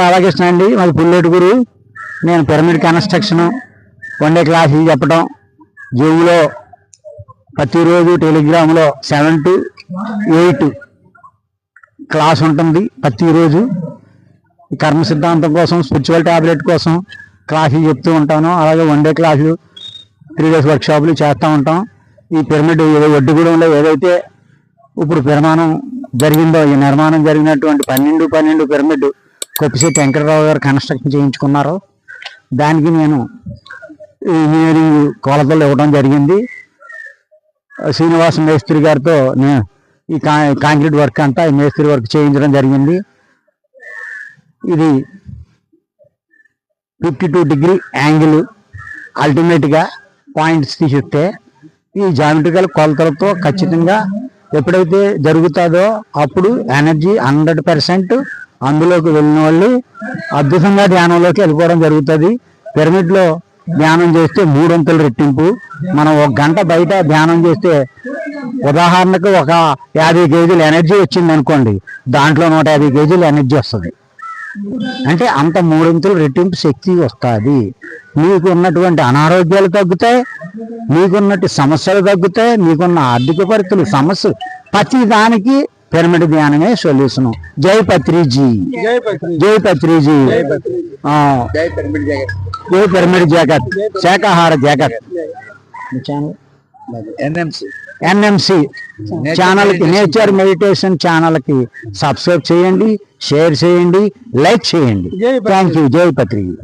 రాధాకృష్ణ అండి మాది పుల్లెటుగురు నేను పిరమిడ్ కన్స్ట్రక్షన్ వన్ డే క్లాసులు చెప్పడం జూమ్లో ప్రతిరోజు టెలిగ్రామ్లో సెవెన్ టు ఎయిట్ క్లాస్ ఉంటుంది ప్రతిరోజు. ఈ కర్మ సిద్ధాంతం కోసం స్పిరిచువల్ టాబ్లెట్ కోసం క్లాసులు చెప్తూ ఉంటాను. అలాగే వన్ డే క్లాసులు త్రీ డేస్ వర్క్షాపులు చేస్తూ ఉంటాం. ఈ పిరమిడ్ ఏదో ఒడ్డుగూడెంలో ఏదైతే ఇప్పుడు నిర్మాణం జరిగిందో ఈ నిర్మాణం జరిగినటువంటి పన్నెండు పన్నెండు పిరమిడ్ కొప్పిశెట్టి వెంకటరావు గారు కన్స్ట్రక్షన్ చేయించుకున్నారు. దానికి నేను ఇంజనీరింగ్ కొలతలు ఇవ్వడం జరిగింది. శ్రీనివాస మేస్త్రి గారితో నేను ఈ కాంక్రీట్ వర్క్ అంతా ఈ మేస్త్రి వర్క్ చేయించడం జరిగింది. ఇది ఫిఫ్టీ టూ డిగ్రీ యాంగిల్ అల్టిమేట్గా పాయింట్స్ తీసిస్తే ఈ జామెట్రికల్ కొలతలతో ఖచ్చితంగా ఎప్పుడైతే జరుగుతుందో అప్పుడు ఎనర్జీ హండ్రెడ్ పర్సెంట్ అందులోకి వెళ్ళిన వాళ్ళు అద్భుతంగా ధ్యానంలోకి వెళ్ళిపోవడం జరుగుతుంది. పిరమిడ్లో ధ్యానం చేస్తే మూడొంతులు రెట్టింపు. మనం ఒక గంట బయట ధ్యానం చేస్తే ఉదాహరణకు ఒక యాభై కేజీలు ఎనర్జీ వచ్చింది అనుకోండి దాంట్లో నూట యాభై కేజీలు ఎనర్జీ వస్తుంది. అంటే అంత మూడింతలు రెట్టింపు శక్తి వస్తుంది. మీకు ఉన్నటువంటి అనారోగ్యాలు తగ్గుతాయి మీకున్నట్టు సమస్యలు తగ్గుతాయి మీకున్న ఆర్థిక పరిస్థితులు సమస్యలు ప్రతి దానికి పిరమిడ్ ధ్యానమే సొల్యూషన్. జై పత్రిజీ. జై పత్రిజీ. జై pyramid Jagat Shakahara Jagat NMC. NMC. ఛానల్కి నేచర్ మెడిటేషన్ ఛానల్కి సబ్స్క్రైబ్ చేయండి షేర్ చేయండి లైక్ చేయండి. Thank you. జై పత్రిజీ.